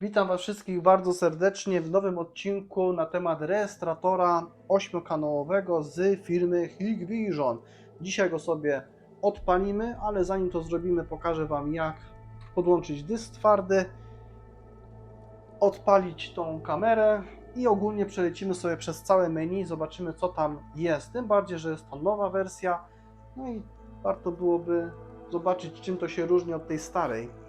Witam Was wszystkich bardzo serdecznie w nowym odcinku na temat rejestratora ośmiokanałowego z firmy Hikvision. Dzisiaj go sobie odpalimy, ale zanim to zrobimy, pokażę Wam jak podłączyć dysk twardy, odpalić tą kamerę i ogólnie przelecimy sobie przez całe menu, zobaczymy co tam jest. Tym bardziej, że jest to nowa wersja, no i warto byłoby zobaczyć czym to się różni od tej starej.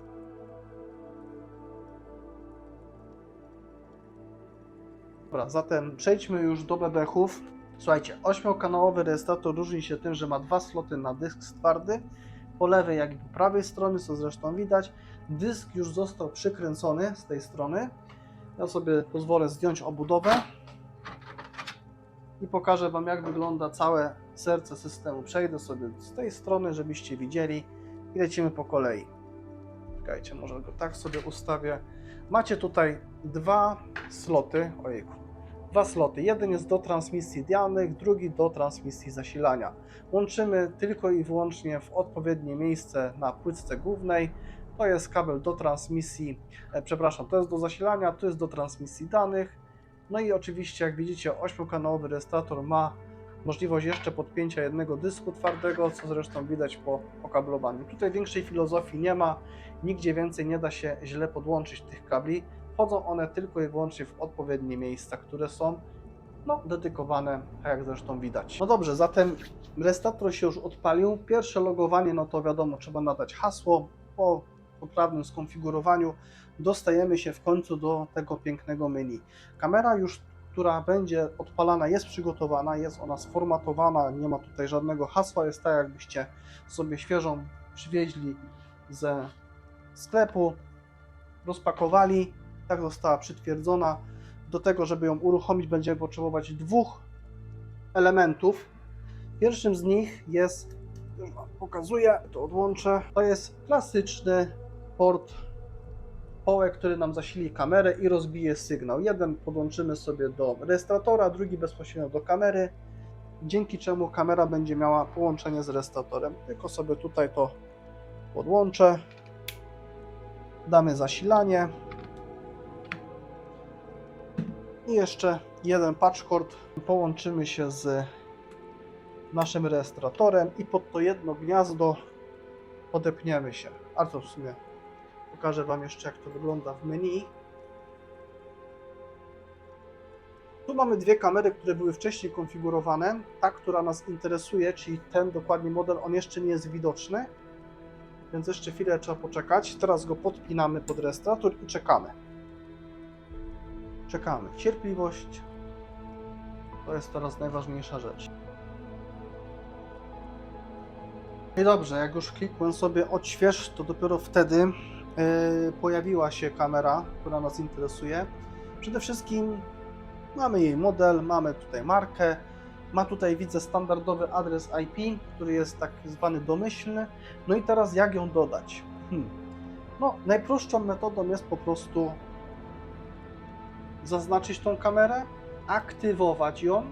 Dobra, zatem przejdźmy już do bebechów. Słuchajcie, ośmiokanałowy rejestrator różni się tym, że ma dwa sloty na dysk twardy, po lewej jak i po prawej strony, co zresztą widać. Dysk już został przykręcony z tej strony. Ja sobie pozwolę zdjąć obudowę i pokażę Wam jak wygląda całe serce systemu. Przejdę sobie z tej strony, żebyście widzieli i lecimy po kolei. Czekajcie, może go tak sobie ustawię. Macie tutaj dwa sloty, ojejku, dwa sloty. Jeden jest do transmisji danych, drugi do transmisji zasilania. Łączymy tylko i wyłącznie w odpowiednie miejsce na płytce głównej. To jest kabel do transmisji, e, przepraszam, to jest do zasilania, to jest do transmisji danych. No i oczywiście, jak widzicie, 8-kanałowy rejestrator ma możliwość jeszcze podpięcia jednego dysku twardego, co zresztą widać po okablowaniu. Tutaj większej filozofii nie ma, nigdzie więcej nie da się źle podłączyć tych kabli. Wchodzą one tylko i wyłącznie w odpowiednie miejsca, które są no, dedykowane, tak jak zresztą widać. No dobrze, zatem rejestrator się już odpalił. Pierwsze logowanie, no to wiadomo, trzeba nadać hasło. Po poprawnym skonfigurowaniu dostajemy się w końcu do tego pięknego menu. Kamera już która będzie odpalana, jest przygotowana, jest ona sformatowana, nie ma tutaj żadnego hasła, jest tak jakbyście sobie świeżą przywieźli ze sklepu, rozpakowali, tak została przytwierdzona. Do tego, żeby ją uruchomić, będziemy potrzebować dwóch elementów. Pierwszym z nich jest, już Wam pokazuję, to odłączę, to jest klasyczny port połek, który nam zasili kamerę i rozbije sygnał. Jeden podłączymy sobie do rejestratora, drugi bezpośrednio do kamery, dzięki czemu kamera będzie miała połączenie z rejestratorem. Tylko sobie tutaj to podłączę, damy zasilanie i jeszcze jeden patchcord połączymy się z naszym rejestratorem i pod to jedno gniazdo podepniemy się. A to w sumie Pokażę Wam jeszcze, jak to wygląda w menu. Tu mamy dwie kamery, które były wcześniej konfigurowane. Ta, która nas interesuje, czyli ten dokładnie model, on jeszcze nie jest widoczny, więc jeszcze chwilę trzeba poczekać. Teraz go podpinamy pod rejestrator i czekamy. Czekamy. Cierpliwość to jest teraz najważniejsza rzecz. I dobrze, jak już klikłem sobie odśwież, to dopiero wtedy pojawiła się kamera, która nas interesuje. Przede wszystkim mamy jej model, mamy tutaj markę, ma tutaj widzę standardowy adres IP, który jest tak zwany domyślny. No i teraz jak ją dodać? Hmm. No, najprostszą metodą jest po prostu zaznaczyć tą kamerę, aktywować ją.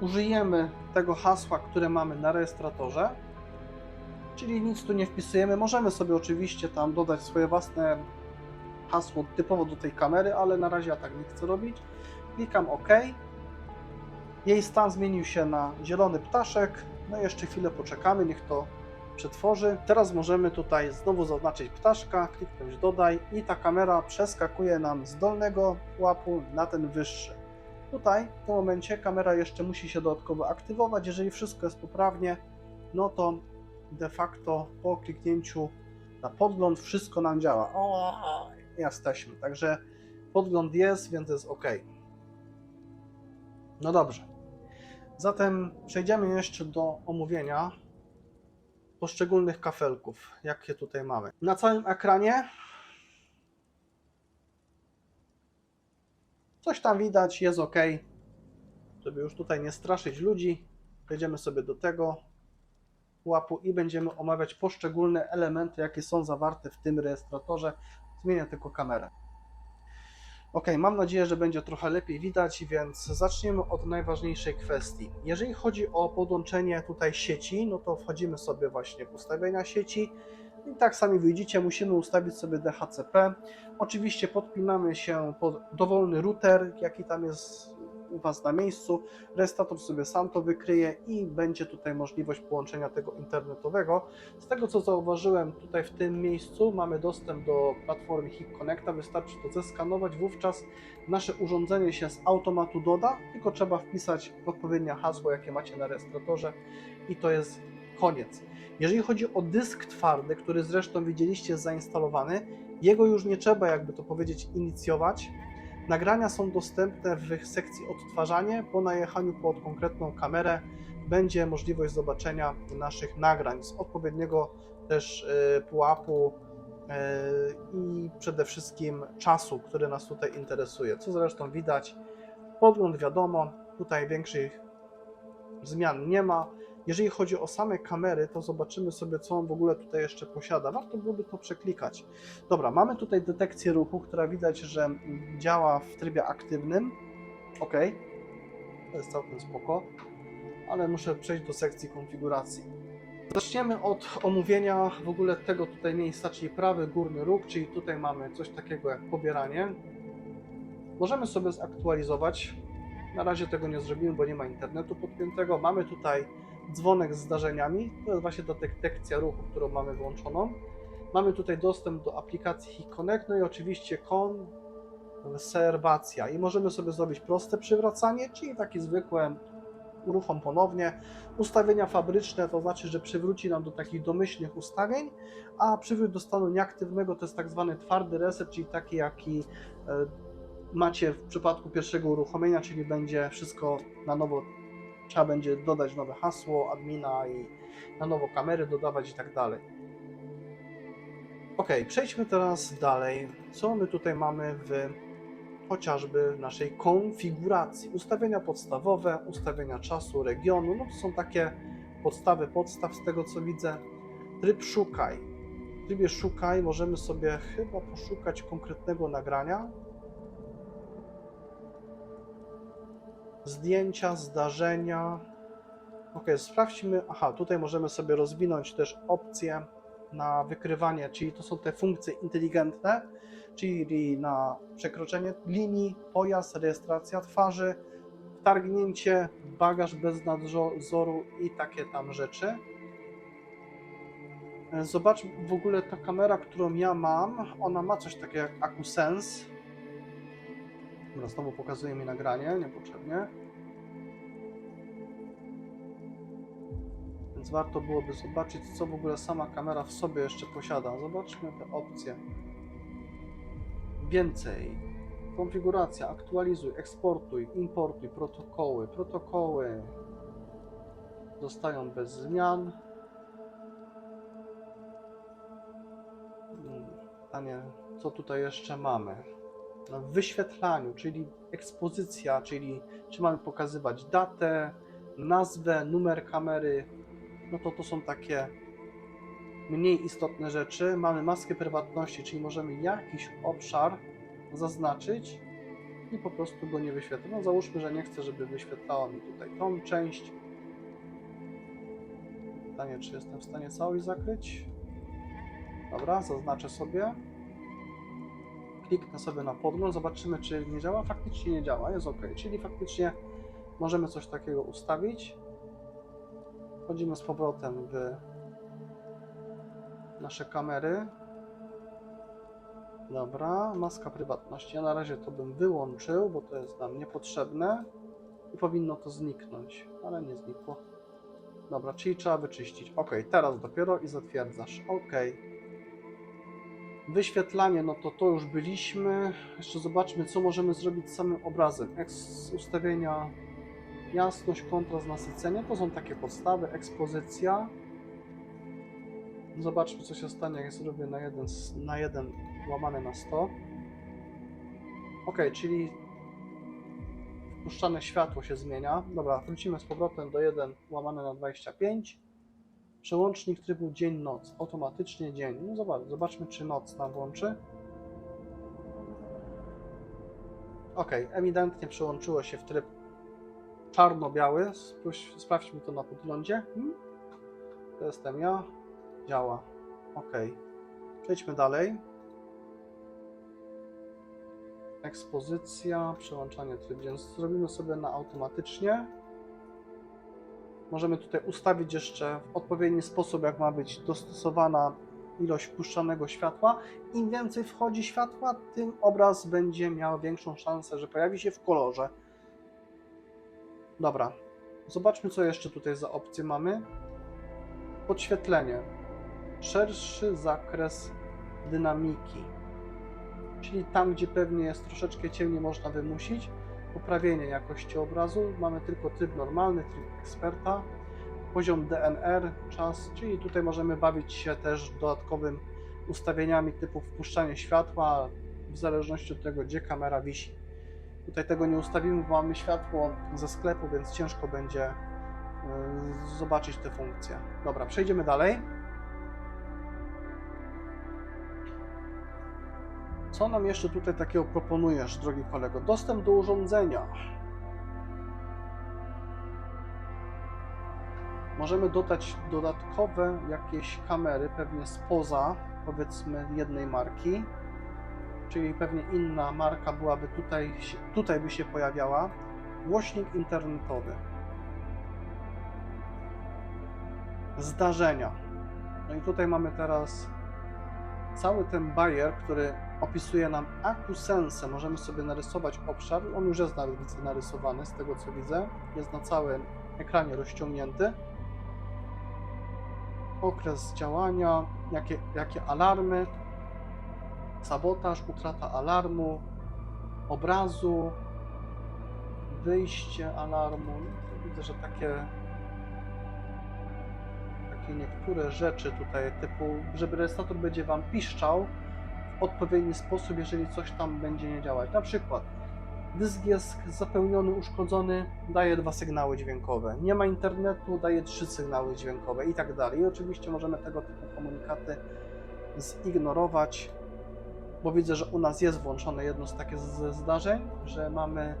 Użyjemy tego hasła, które mamy na rejestratorze czyli nic tu nie wpisujemy. Możemy sobie oczywiście tam dodać swoje własne hasło typowo do tej kamery, ale na razie ja tak nie chcę robić. Klikam OK. Jej stan zmienił się na zielony ptaszek. No i jeszcze chwilę poczekamy, niech to przetworzy. Teraz możemy tutaj znowu zaznaczyć ptaszka, kliknąć dodaj i ta kamera przeskakuje nam z dolnego łapu na ten wyższy. Tutaj w tym momencie kamera jeszcze musi się dodatkowo aktywować. Jeżeli wszystko jest poprawnie, no to de facto po kliknięciu na podgląd wszystko nam działa. O, jesteśmy. Także podgląd jest, więc jest ok. No dobrze. Zatem przejdziemy jeszcze do omówienia poszczególnych kafelków, jakie tutaj mamy. Na całym ekranie coś tam widać, jest ok. Żeby już tutaj nie straszyć ludzi, przejdziemy sobie do tego łapu i będziemy omawiać poszczególne elementy, jakie są zawarte w tym rejestratorze. Zmienię tylko kamerę. Ok, mam nadzieję, że będzie trochę lepiej widać, więc zaczniemy od najważniejszej kwestii. Jeżeli chodzi o podłączenie tutaj sieci, no to wchodzimy sobie właśnie w ustawienia sieci. I tak sami widzicie, musimy ustawić sobie DHCP. Oczywiście podpinamy się pod dowolny router, jaki tam jest u Was na miejscu. Restator sobie sam to wykryje i będzie tutaj możliwość połączenia tego internetowego. Z tego co zauważyłem, tutaj w tym miejscu mamy dostęp do platformy HIP Connecta. Wystarczy to zeskanować, wówczas nasze urządzenie się z automatu doda, tylko trzeba wpisać odpowiednie hasło, jakie macie na rejestratorze i to jest koniec. Jeżeli chodzi o dysk twardy, który zresztą widzieliście zainstalowany, jego już nie trzeba, jakby to powiedzieć, inicjować. Nagrania są dostępne w sekcji odtwarzanie. Po najechaniu pod konkretną kamerę będzie możliwość zobaczenia naszych nagrań z odpowiedniego też e, pułapu e, i przede wszystkim czasu, który nas tutaj interesuje. Co zresztą widać. Podgląd wiadomo, tutaj większych zmian nie ma. Jeżeli chodzi o same kamery, to zobaczymy sobie, co on w ogóle tutaj jeszcze posiada. Warto byłoby to przeklikać. Dobra, mamy tutaj detekcję ruchu, która widać, że działa w trybie aktywnym. Ok, to jest całkiem spoko, ale muszę przejść do sekcji konfiguracji. Zaczniemy od omówienia w ogóle tego tutaj miejsca, czyli prawy górny róg, czyli tutaj mamy coś takiego jak pobieranie. Możemy sobie zaktualizować. Na razie tego nie zrobimy, bo nie ma internetu podpiętego. Mamy tutaj dzwonek z zdarzeniami. To jest właśnie ta detekcja ruchu, którą mamy włączoną. Mamy tutaj dostęp do aplikacji HIC Connect, no i oczywiście konserwacja. I możemy sobie zrobić proste przywracanie, czyli takie zwykłe uruchom ponownie. Ustawienia fabryczne to znaczy, że przywróci nam do takich domyślnych ustawień, a przywrót do stanu nieaktywnego to jest tak zwany twardy reset, czyli taki jaki e, macie w przypadku pierwszego uruchomienia, czyli będzie wszystko na nowo trzeba będzie dodać nowe hasło admina i na nowo kamery dodawać i tak dalej. Ok, przejdźmy teraz dalej. Co my tutaj mamy w chociażby naszej konfiguracji? Ustawienia podstawowe, ustawienia czasu, regionu, no to są takie podstawy podstaw z tego co widzę. Tryb szukaj. W trybie szukaj możemy sobie chyba poszukać konkretnego nagrania. Zdjęcia, zdarzenia. Ok, sprawdźmy. Aha, tutaj możemy sobie rozwinąć też opcje na wykrywanie, czyli to są te funkcje inteligentne, czyli na przekroczenie linii, pojazd, rejestracja twarzy, wtargnięcie, bagaż bez nadzoru i takie tam rzeczy. Zobacz, w ogóle ta kamera, którą ja mam, ona ma coś takiego jak AcuSense. Dobra, znowu pokazuje mi nagranie, niepotrzebnie. Więc warto byłoby zobaczyć, co w ogóle sama kamera w sobie jeszcze posiada. Zobaczmy te opcje. Więcej. Konfiguracja, aktualizuj, eksportuj, importuj, protokoły. Protokoły zostają bez zmian. Hmm, Pytanie, co tutaj jeszcze mamy? W wyświetlaniu, czyli ekspozycja, czyli czy mamy pokazywać datę, nazwę, numer kamery, no to to są takie mniej istotne rzeczy. Mamy maskę prywatności, czyli możemy jakiś obszar zaznaczyć i po prostu go nie wyświetla. No załóżmy, że nie chcę, żeby wyświetlało mi tutaj tą część. Pytanie, czy jestem w stanie całość zakryć? Dobra, zaznaczę sobie kliknę sobie na podgląd, zobaczymy czy nie działa. Faktycznie nie działa, jest ok, czyli faktycznie możemy coś takiego ustawić. Wchodzimy z powrotem w nasze kamery. Dobra, maska prywatności. Ja na razie to bym wyłączył, bo to jest nam niepotrzebne i powinno to zniknąć, ale nie znikło. Dobra, czyli trzeba wyczyścić. Ok, teraz dopiero i zatwierdzasz. Ok. Wyświetlanie, no to to już byliśmy. Jeszcze zobaczmy, co możemy zrobić z samym obrazem. Eks ustawienia, jasność, kontrast, nasycenie. To są takie podstawy. Ekspozycja. Zobaczmy, co się stanie, jak zrobię na 1 na 1 łamane na 100. Ok, czyli wpuszczane światło się zmienia. Dobra, wrócimy z powrotem do 1 łamane na 25. Przełącznik trybu dzień-noc. Automatycznie dzień. No zobacz, zobaczmy, czy noc nam włączy. Ok, ewidentnie przełączyło się w tryb czarno-biały. Sprawdźmy to na podglądzie. Hmm? To jestem ja. Działa. OK. Przejdźmy dalej. Ekspozycja, przełączanie tryb, więc zrobimy sobie na automatycznie. Możemy tutaj ustawić jeszcze w odpowiedni sposób, jak ma być dostosowana ilość wpuszczanego światła. Im więcej wchodzi światła, tym obraz będzie miał większą szansę, że pojawi się w kolorze. Dobra, zobaczmy, co jeszcze tutaj za opcje mamy. Podświetlenie. Szerszy zakres dynamiki. Czyli tam, gdzie pewnie jest troszeczkę ciemniej, można wymusić. Poprawienie jakości obrazu. Mamy tylko tryb normalny, tryb eksperta. Poziom DNR, czas, czyli tutaj możemy bawić się też dodatkowym ustawieniami typu wpuszczanie światła, w zależności od tego, gdzie kamera wisi. Tutaj tego nie ustawimy, bo mamy światło ze sklepu, więc ciężko będzie y, zobaczyć te funkcje. Dobra, przejdziemy dalej. Co nam jeszcze tutaj takiego proponujesz, drogi kolego? Dostęp do urządzenia. Możemy dodać dodatkowe jakieś kamery, pewnie spoza, powiedzmy, jednej marki. Czyli pewnie inna marka byłaby tutaj, tutaj by się pojawiała. Głośnik internetowy. Zdarzenia. No i tutaj mamy teraz cały ten bajer, który opisuje nam akusensę. Możemy sobie narysować obszar. On już jest narysowany, z tego co widzę. Jest na całym ekranie rozciągnięty. Okres działania, jakie, jakie alarmy, sabotaż, utrata alarmu, obrazu, wyjście alarmu. Widzę, że takie takie niektóre rzeczy tutaj, typu, żeby rejestrator będzie Wam piszczał odpowiedni sposób, jeżeli coś tam będzie nie działać. Na przykład dysk jest zapełniony, uszkodzony, daje dwa sygnały dźwiękowe. Nie ma internetu, daje trzy sygnały dźwiękowe i tak dalej. I oczywiście możemy tego typu komunikaty zignorować, bo widzę, że u nas jest włączone jedno z takich ze zdarzeń, że mamy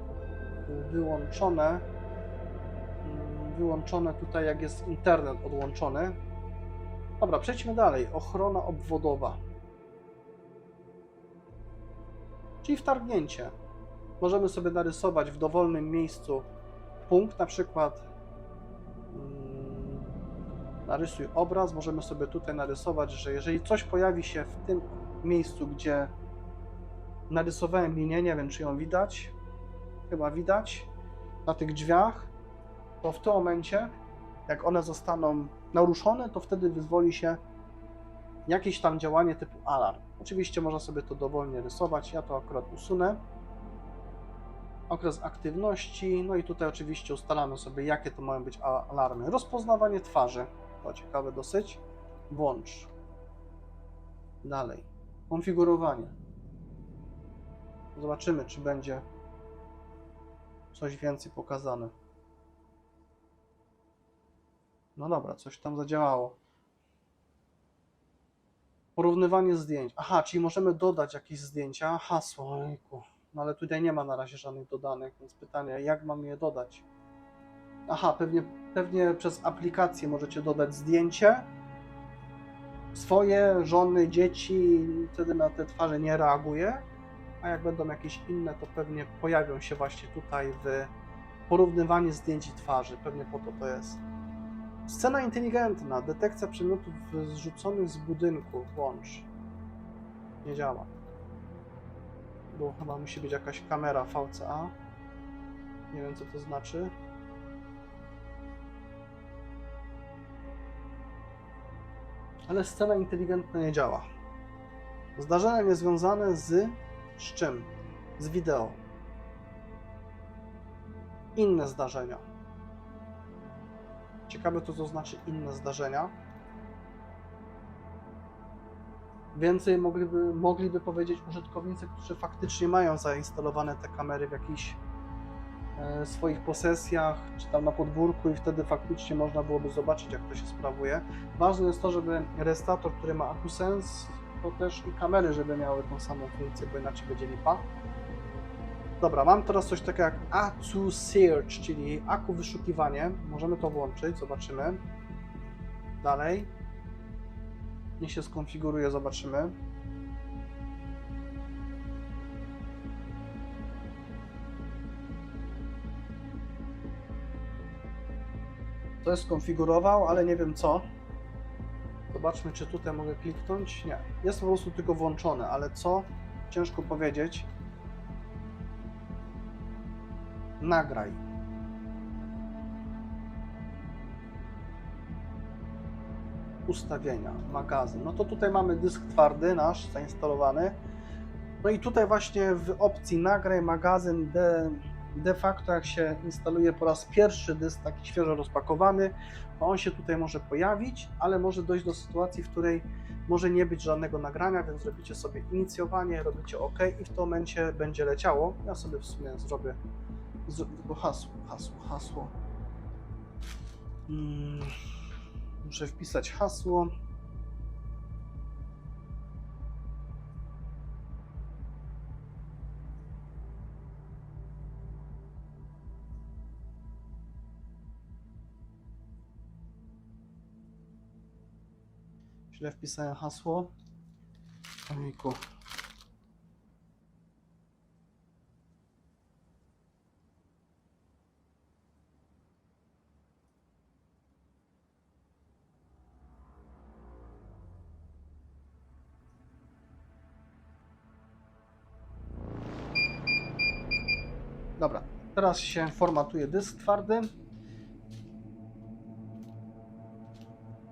wyłączone mm, wyłączone tutaj, jak jest internet odłączony. Dobra, przejdźmy dalej. Ochrona obwodowa. Czyli wtargnięcie. Możemy sobie narysować w dowolnym miejscu punkt, na przykład mm, narysuj obraz. Możemy sobie tutaj narysować, że jeżeli coś pojawi się w tym miejscu, gdzie narysowałem linię, nie wiem czy ją widać, chyba widać, na tych drzwiach, to w tym momencie, jak one zostaną naruszone, to wtedy wyzwoli się jakieś tam działanie typu alarm. Oczywiście można sobie to dowolnie rysować, ja to akurat usunę. Okres aktywności, no i tutaj oczywiście ustalamy sobie, jakie to mają być alarmy. Rozpoznawanie twarzy, to ciekawe dosyć. Włącz. Dalej. Konfigurowanie. Zobaczymy, czy będzie coś więcej pokazane. No dobra, coś tam zadziałało. Porównywanie zdjęć. Aha, czyli możemy dodać jakieś zdjęcia. Hasło, ojku. No ale tutaj nie ma na razie żadnych dodanych, więc pytanie, jak mam je dodać? Aha, pewnie, pewnie przez aplikację możecie dodać zdjęcie swoje, żony, dzieci, wtedy na te twarze nie reaguje, a jak będą jakieś inne, to pewnie pojawią się właśnie tutaj w porównywanie zdjęć i twarzy. Pewnie po to to jest. Scena inteligentna. Detekcja przedmiotów zrzuconych z budynku. Włącz. Nie działa. Bo chyba musi być jakaś kamera VCA. Nie wiem co to znaczy. Ale scena inteligentna nie działa. Zdarzenia niezwiązane z z czym? Z wideo. Inne zdarzenia. Ciekawe to, co znaczy inne zdarzenia. Więcej mogliby, mogliby powiedzieć użytkownicy, którzy faktycznie mają zainstalowane te kamery w jakichś e, swoich posesjach, czy tam na podwórku i wtedy faktycznie można byłoby zobaczyć, jak to się sprawuje. Ważne jest to, żeby rejestrator, który ma AcuSense, to też i kamery, żeby miały tą samą funkcję, bo inaczej będzie lipa. Dobra, mam teraz coś takiego jak ACU Search, czyli ACU wyszukiwanie. Możemy to włączyć, zobaczymy. Dalej. Niech się skonfiguruje, zobaczymy. To jest skonfigurował, ale nie wiem co. Zobaczmy, czy tutaj mogę kliknąć. Nie, jest po prostu tylko włączone, ale co? Ciężko powiedzieć. Nagraj. Ustawienia, magazyn. No to tutaj mamy dysk twardy nasz zainstalowany. No i tutaj właśnie w opcji nagraj magazyn de, de facto jak się instaluje po raz pierwszy dysk taki świeżo rozpakowany, to on się tutaj może pojawić, ale może dojść do sytuacji, w której może nie być żadnego nagrania, więc zrobicie sobie inicjowanie, robicie OK i w tym momencie będzie leciało. Ja sobie w sumie zrobię tylko hasło, hasło, hasło. Mm, muszę wpisać hasło. Źle wpisałem hasło. Ojku. Teraz się formatuje dysk twardy.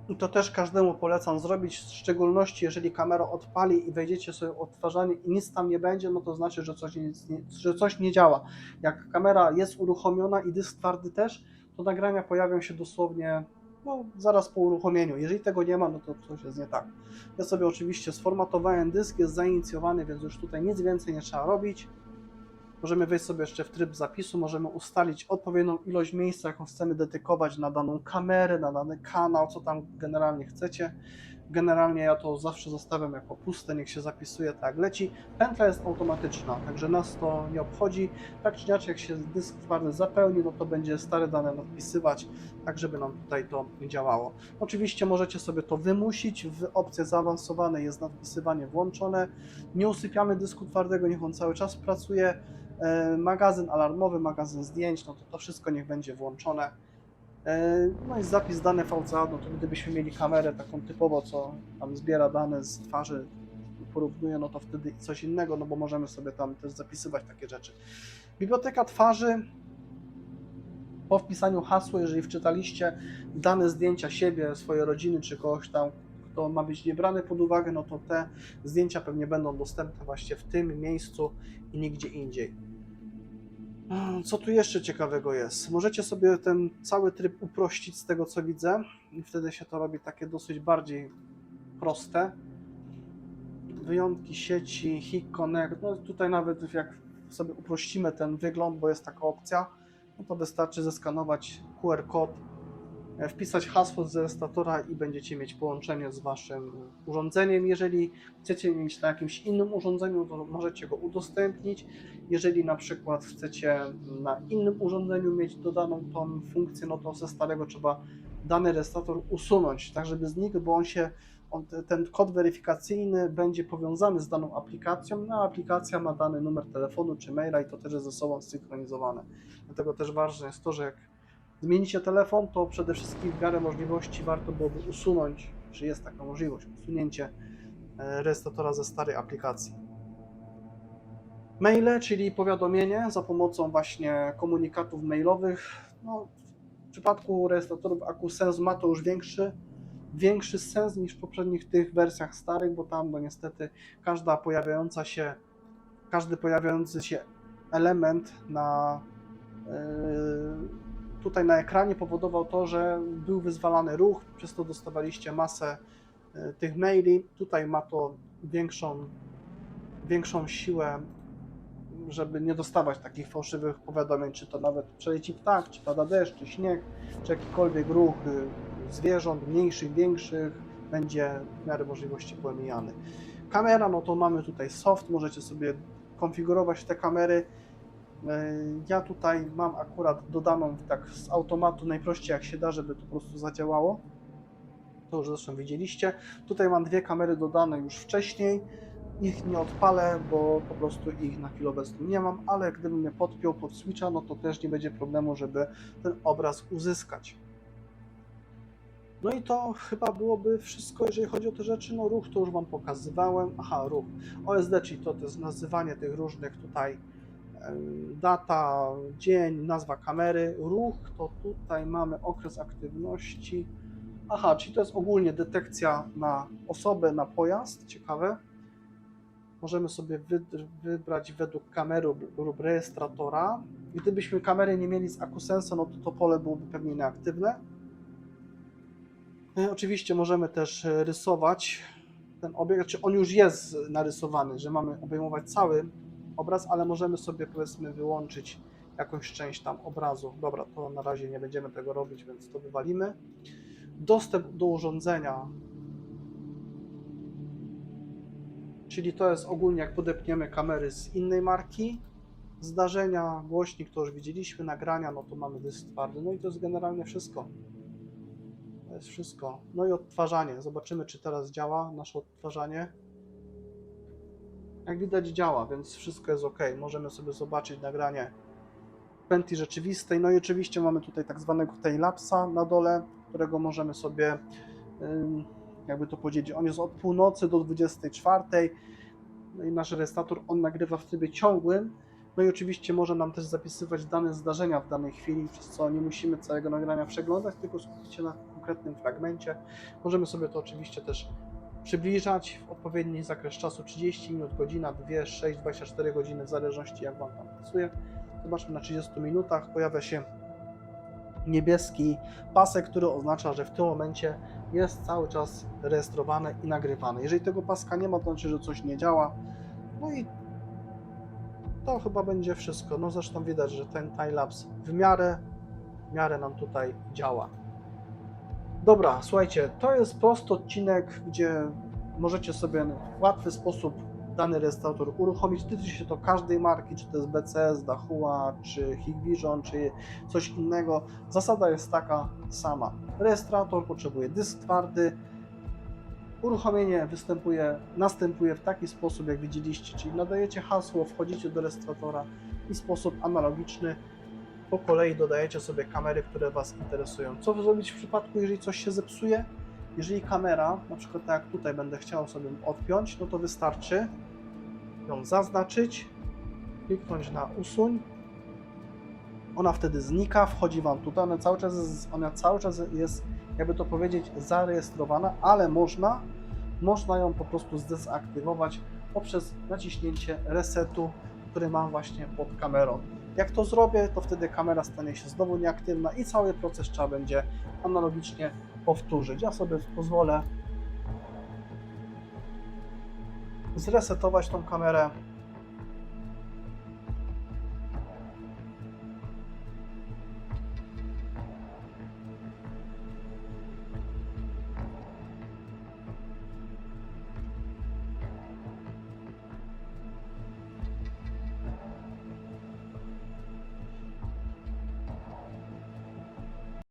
I to też każdemu polecam zrobić, w szczególności jeżeli kamera odpali i wejdziecie sobie w odtwarzanie i nic tam nie będzie, no to znaczy, że coś nie, że coś nie działa. Jak kamera jest uruchomiona i dysk twardy też, to nagrania pojawią się dosłownie no, zaraz po uruchomieniu. Jeżeli tego nie ma, no to coś jest nie tak. Ja sobie oczywiście sformatowałem dysk, jest zainicjowany, więc już tutaj nic więcej nie trzeba robić. Możemy wejść sobie jeszcze w tryb zapisu, możemy ustalić odpowiednią ilość miejsca, jaką chcemy dedykować na daną kamerę, na dany kanał, co tam generalnie chcecie. Generalnie ja to zawsze zostawiam jako puste, niech się zapisuje tak leci. Pętla jest automatyczna, także nas to nie obchodzi. Tak czy inaczej, jak się dysk twardy zapełni, no to będzie stare dane nadpisywać, tak żeby nam tutaj to działało. Oczywiście możecie sobie to wymusić, w opcje zaawansowane jest nadpisywanie włączone. Nie usypiamy dysku twardego, niech on cały czas pracuje. E, magazyn alarmowy, magazyn zdjęć, no to to wszystko niech będzie włączone. E, No i zapis dane VCA, no to gdybyśmy mieli kamerę taką typowo, co tam zbiera dane z twarzy, porównuje, no to wtedy coś innego, no bo możemy sobie tam też zapisywać takie rzeczy. Biblioteka twarzy, po wpisaniu hasła, jeżeli wczytaliście dane zdjęcia siebie, swojej rodziny czy kogoś tam, kto ma być nie brany pod uwagę, no to te zdjęcia pewnie będą dostępne właśnie w tym miejscu i nigdzie indziej. Mm, Co tu jeszcze ciekawego jest? Możecie sobie ten cały tryb uprościć z tego co widzę i wtedy się to robi takie dosyć bardziej proste. Wyjątki sieci, HIC Connect, no tutaj nawet jak sobie uprościmy ten wygląd, bo jest taka opcja, no to wystarczy zeskanować QR kod, wpisać hasło z rejestratora i będziecie mieć połączenie z waszym urządzeniem. Jeżeli chcecie mieć na jakimś innym urządzeniu, to możecie go udostępnić. Jeżeli na przykład chcecie na innym urządzeniu mieć dodaną tą funkcję, no to ze starego trzeba dany rejestrator usunąć, tak żeby znikł, bo on się, on, ten kod weryfikacyjny będzie powiązany z daną aplikacją, no a aplikacja ma dany numer telefonu czy maila i to też jest ze sobą zsynchronizowane. Dlatego też ważne jest to, że jak zmienicie telefon, to przede wszystkim w miarę możliwości warto byłoby usunąć, czy jest taka możliwość, usunięcie e, rejestratora ze starej aplikacji. Maile, czyli powiadomienie za pomocą właśnie komunikatów mailowych. No, w przypadku rejestratorów AcuSense ma to już większy, większy sens niż w poprzednich tych wersjach starych, bo tam no niestety każda pojawiająca się, każdy pojawiający się element na yy, tutaj na ekranie powodował to, że był wyzwalany ruch, przez to dostawaliście masę yy, tych maili. Tutaj ma to większą, większą siłę żeby nie dostawać takich fałszywych powiadomień, czy to nawet przeleci ptak, czy pada deszcz, czy śnieg, czy jakikolwiek ruch y, zwierząt, mniejszych, większych, będzie w miarę możliwości pomijany. Kamera, no to mamy tutaj soft, możecie sobie konfigurować te kamery. Y, Ja tutaj mam akurat dodaną tak z automatu najprościej jak się da, żeby to po prostu zadziałało. To już zresztą widzieliście. Tutaj mam dwie kamery dodane już wcześniej. Ich nie odpalę, bo po prostu ich na chwilę obecną nie mam, ale gdybym je podpiął pod Switcha, no to też nie będzie problemu, żeby ten obraz uzyskać. No i to chyba byłoby wszystko, jeżeli chodzi o te rzeczy. No ruch to już Wam pokazywałem. Aha, ruch. OSD, czyli to, to jest nazywanie tych różnych tutaj data, dzień, nazwa kamery. Ruch to tutaj mamy okres aktywności. Aha, czyli to jest ogólnie detekcja na osobę, na pojazd. Ciekawe. Możemy sobie wybrać według kamery lub- rejestratora. Gdybyśmy kamery nie mieli z Acusensa, no to to pole byłoby pewnie nieaktywne. E, Oczywiście możemy też rysować ten obiekt, czy on już jest narysowany, że mamy obejmować cały obraz, ale możemy sobie powiedzmy wyłączyć jakąś część tam obrazu. Dobra, to na razie nie będziemy tego robić, więc to wywalimy. Dostęp do urządzenia. Czyli to jest ogólnie jak podepniemy kamery z innej marki. Zdarzenia, głośnik to już widzieliśmy, nagrania, no to mamy dysk twardy. No i to jest generalnie wszystko. To jest wszystko. No i odtwarzanie. Zobaczymy, czy teraz działa nasze odtwarzanie. Jak widać działa, więc wszystko jest ok. Możemy sobie zobaczyć nagranie pętli rzeczywistej. No i oczywiście mamy tutaj tak zwanego tailapsa na dole, którego możemy sobie, jakby to powiedzieć, on jest od północy do 24. No i nasz rejestrator, on nagrywa w trybie ciągłym. No i oczywiście może nam też zapisywać dane zdarzenia w danej chwili, przez co nie musimy całego nagrania przeglądać, tylko skupić się na konkretnym fragmencie. Możemy sobie to oczywiście też przybliżać w odpowiedni zakres czasu 30 minut, godzina, 2, 6, 24 godziny, w zależności jak Wam tam pasuje. Zobaczmy na 30 minutach pojawia się niebieski pasek, który oznacza, że w tym momencie jest cały czas rejestrowane i nagrywane. Jeżeli tego paska nie ma, to znaczy, że coś nie działa. No i to chyba będzie wszystko. No zresztą widać, że ten timelapse w miarę, w miarę nam tutaj działa. Dobra, słuchajcie, to jest prosty odcinek, gdzie możecie sobie w łatwy sposób dany restaurator uruchomić. Tyczy się to każdej marki, czy to jest BCS, Dahua, czy Hikvision, czy coś innego. Zasada jest taka sama. Rejestrator potrzebuje dysk twardy. Uruchomienie występuje, następuje w taki sposób, jak widzieliście, czyli nadajecie hasło, wchodzicie do rejestratora i w sposób analogiczny po kolei dodajecie sobie kamery, które Was interesują. Co zrobić w przypadku, jeżeli coś się zepsuje? Jeżeli kamera, na przykład tak jak tutaj będę chciał sobie odpiąć, no to wystarczy ją zaznaczyć, kliknąć na usuń. Ona wtedy znika, wchodzi Wam tutaj, ona cały czas, jest- ona cały czas jest, jakby to powiedzieć, zarejestrowana, ale można, można ją po prostu zdezaktywować poprzez naciśnięcie resetu, który mam właśnie pod kamerą. Jak to zrobię, to wtedy kamera stanie się znowu nieaktywna i cały proces trzeba będzie analogicznie powtórzyć. Ja sobie pozwolę zresetować tą kamerę